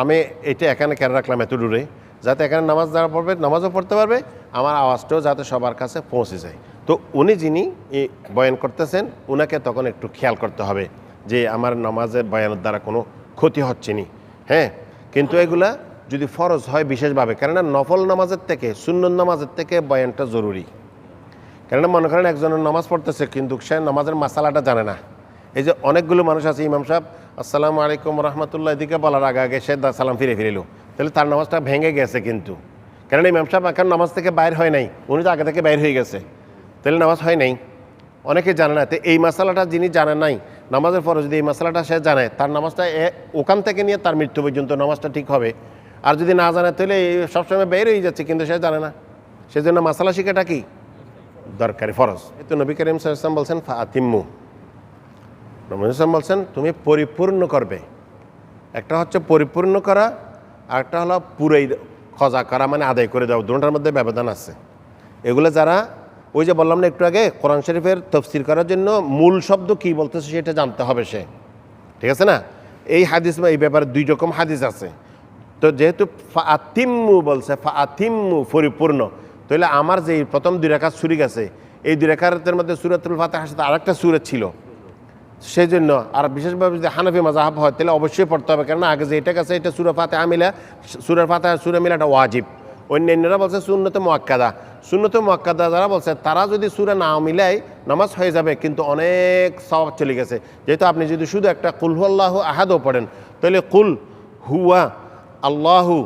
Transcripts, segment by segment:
আমি এটা এখানে কেন রাখলাম এত দূরে? যাতে এখানে নামাজ যারা পড়বে, নামাজও পড়তে পারবে, আমার আওয়াজটাও যাতে সবার কাছে পৌঁছে যায়। তো উনি যিনি এই বয়ান করতেছেন ওনাকে তখন একটু খেয়াল করতে হবে যে আমার নামাজের বয়ানের দ্বারা কোনো ক্ষতি হচ্ছে নি। হ্যাঁ? কিন্তু এগুলা যদি ফরজ হয় বিশেষভাবে, কেননা নফল নামাজের থেকে, সুন্নত নামাজের থেকে বয়ানটা জরুরি। কেননা মনে করেন একজনের নামাজ পড়তেছে, কিন্তু সে নামাজের মাসালাটা জানে না। এই যে অনেকগুলো মানুষ আছে, ইমাম সাহেব আসসালামু আলাইকুম রহমতুল্লাহ, এদিকে বলার আগে আগে সে সালাম ফিরে ফিরিল। তাহলে তার নামাজটা ভেঙে গেছে কিন্তু। কেননা ইমাম সাহেব এখন নামাজ থেকে বাইর হয় নাই, উনি তো আগে থেকে বাইর হয়ে গেছে। তাহলে নামাজ হয় নাই। অনেকে জানে না, তো এই মশালাটা যিনি জানে নাই, নামাজের পরে যদি এই মশালাটা সে জানে, তার নামাজটা এ- ওখান থেকে নিয়ে তার মৃত্যু পর্যন্ত নামাজটা ঠিক হবে। আর যদি না জানে, তাহলে এই সবসময় বের হয়ে যাচ্ছে, কিন্তু সে জানে না। সেজন্য মশালা শিখাটা কি? দরকারি, ফরজ। তো নবী করিম সাল্লাম বলছেন, ফাতিম্মু। নবী সাল্লাম বলছেন, তুমি পরিপূর্ণ করবে। একটা হচ্ছে পরিপূর্ণ করা, আর একটা হলো পুরোই খজা করা মানে আদায় করে দেওয়া, দুটার মধ্যে ব্যবধান আছে। এগুলো যারা, ওই যে বললাম না একটু আগে, কোরআন শরীফের তফসির করার জন্য মূল শব্দ কি বলতেছে সেটা জানতে হবে সে। ঠিক আছে না? এই হাদিস বা এই ব্যাপারে দুই রকম হাদিস আছে। তো যেহেতু ফা ফাতিম্মু বলছে ফাতিম্মু পরিপূর্ণ, তাহলে আমার যে প্রথম দুই রেখা সুরি গেছে, এই দুই রেখাতের মধ্যে সুরাতুল ফাতেহার সাথে আরেকটা সুরে ছিল। সেই জন্য আর বিশেষভাবে যদি হানফি মাজাহাব হয়, তাহলে অবশ্যই পড়তে হবে। কেননা আগে যে এটা কাছে এটা সুরা ফাতে আমিলা সুরের ফাতে সুরে মিলাটা ওয়াজিব। অন্যান্যরা বলছে শূন্যত মোয়াক্কাদা। শূন্যত মোয়াক্কাদা যারা বলছে, তারা যদি সুরে না মিলায়, নামাজ হয়ে যাবে, কিন্তু অনেক সওয়াব চলে গেছে। যেহেতু আপনি যদি শুধু একটা কুল আল্লাহ আহাদও পড়েন, তাহলে কুল হুয়া আল্লাহু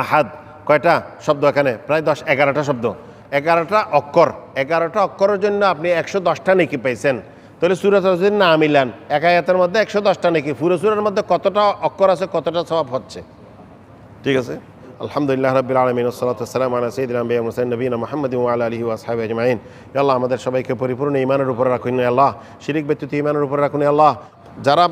আহাদ কয়টা শব্দ এখানে? প্রায় দশ, এগারোটা শব্দ। এগারোটা অক্ষর। এগারোটা অক্ষরের জন্য আপনি একশো দশটা নেকি পাইছেন। তাহলে সুরাত যদি না মিলান। এক আয়াতের মধ্যে একশো দশটা নাকি। পুরো সুরের মধ্যে কতটা অক্ষর আছে কতটা সবাব হচ্ছে? ঠিক আছে? আলহামদুলিল্লাহ রবিল আলমিন সালাতাম আলা সঈদ আম্বিয়া মুসাইন নবীন মোহাম্মদ আলা আলহি ওয়াসাহাবি আজমাইন। আল্লাহ আমাদের সবাইকে পরিপূর্ণ ইমানের উপরে রাখুন আল্লাহ। শিরিক ব্যক্তিত্ব ইমানের উপরে রাখুন আল্লাহ। যারা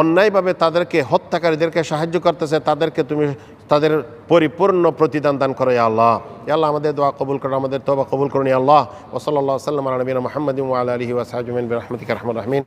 অন্যায়ভাবে তাদেরকে হত্যাকারীদেরকে সাহায্য করতেছে, তাদেরকে তুমি তাদের পরিপূর্ণ প্রতিদান দান করো আল্লাহ। আল্লাহ, আমাদের দোয়া কবুল করো, আমাদের তোবা কবুল করুন আল্লাহ। ওসল্লা সাল্লাম আলমিন মোহাম্মদ আলী আলহি ওয়াসাহাবিন রহমতিক রহমান রহমিন